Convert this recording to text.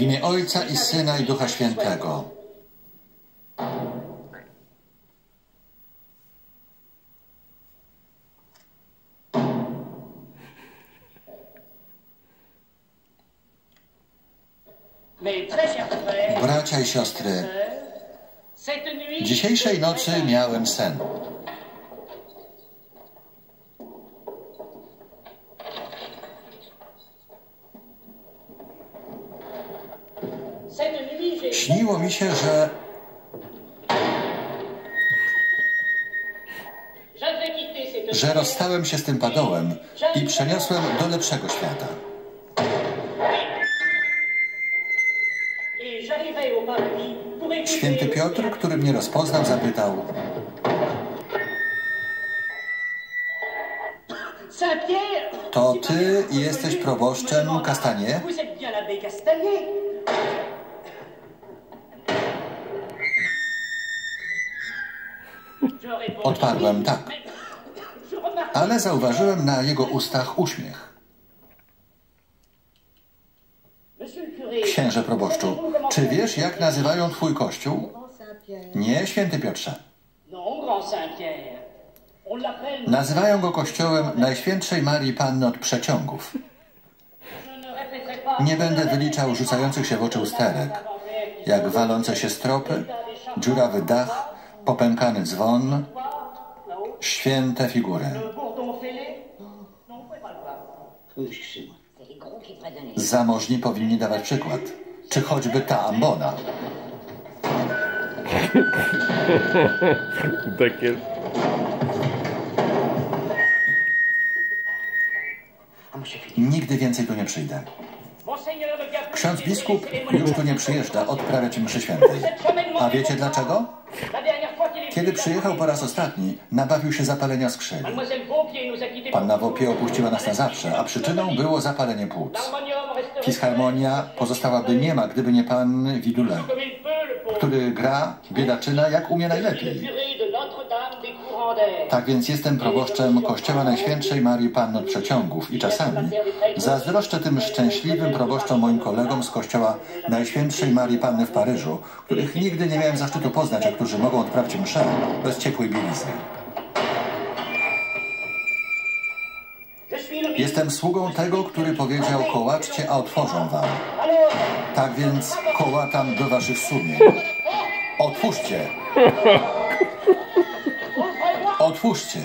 W imię Ojca i Syna i Ducha Świętego. Bracia i siostry, dzisiejszej nocy miałem sen. Śniło mi się, że że rozstałem się z tym padołem i przeniosłem do lepszego świata. Święty Piotr, który mnie rozpoznał, zapytał: To ty jesteś proboszczem Kastanie? Odparłem tak, ale zauważyłem na jego ustach uśmiech. Księże proboszczu, czy wiesz, jak nazywają twój kościół? Nie, święty Piotrze. Nazywają go kościołem Najświętszej Marii Panny od Przeciągów. Nie będę wyliczał rzucających się w oczy usterek, jak walące się stropy, dziurawy dach, popękany dzwon, święte figury. Zamożni powinni dawać przykład. Czy choćby ta ambona. Philippe. Nigdy więcej tu nie przyjdę. Ksiądz biskup już tu nie przyjeżdża odprawiać mszy świętej. A wiecie dlaczego? Kiedy przyjechał po raz ostatni, nabawił się zapalenia skrzyni. Panna Wopie opuściła nas na zawsze, a przyczyną było zapalenie płuc. Fisharmonia pozostałaby niema, gdyby nie pan Widule, który gra biedaczyna jak umie le najlepiej. Tak więc jestem proboszczem Kościoła Najświętszej Marii Panny Przeciągów i czasami zazdroszczę tym szczęśliwym proboszczom moim kolegom z Kościoła Najświętszej Marii Panny w Paryżu, których nigdy nie miałem zaszczytu poznać, a którzy mogą odprawić mszę bez ciepłej bielizny. Jestem sługą tego, który powiedział kołaczcie, a otworzą wam. Tak więc kołatam do waszych sumień. Otwórzcie! Otwórzcie!